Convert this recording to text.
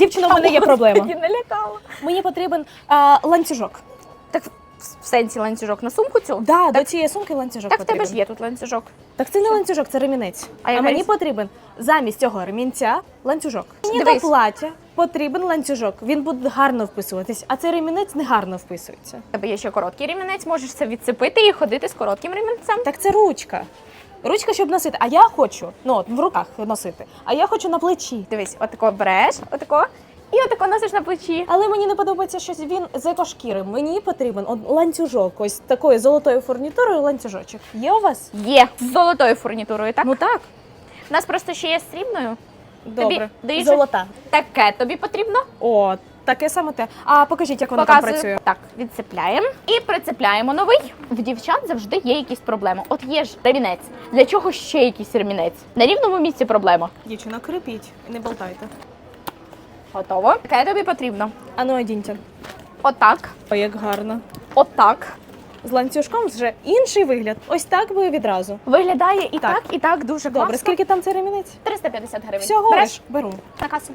Дівчина, в мене є проблема. Не лякала. Мені потрібен а, ланцюжок. Так в сенсі ланцюжок на сумку цю? Да, до цієї сумки ланцюжок Так в тебе потрібен. ж є тут ланцюжок. Так це не ланцюжок, це ремінець. А А, яка мені різниця? потрібен замість цього ремінця ланцюжок. Мені до Дивись. плаття потрібен ланцюжок. Він буде гарно вписуватись, а цей ремінець не гарно вписується. Тебе є ще короткий ремінець, можеш це відцепити і ходити з коротким ремінцем. Так це ручка. Ручка, щоб носити. А я хочу, ну от в руках носити. А я хочу на плечі. Дивись, отако береш, отако, і отако носиш на плечі. Але мені не подобається щось він з екошкіри. Мені потрібен от ланцюжок, ось такої золотою фурнітурою ланцюжочок. Є у вас? Є з золотою фурнітурою, так? Ну так. У нас просто ще є з срібною. Добре. даєш- Золота. Таке тобі потрібно. О, таке саме те. А покажіть, як воно там працює. Так, відцепляємо і прицепляємо новий. В дівчат завжди є якісь проблеми. От є ж ремінець. Для чого ще якийсь ремінець? На рівному місці проблема. Дівчина, крепіть, не болтайте. Готово. Таке тобі потрібно. А ну одіньте. Отак. О, як гарно. Отак. З ланцюжком вже інший вигляд. Ось так би відразу. Виглядає і так, Так. і так дуже Добре, класно. скільки там цей ремінець? 350 гривень. Всього Береш лиш беру. на касу.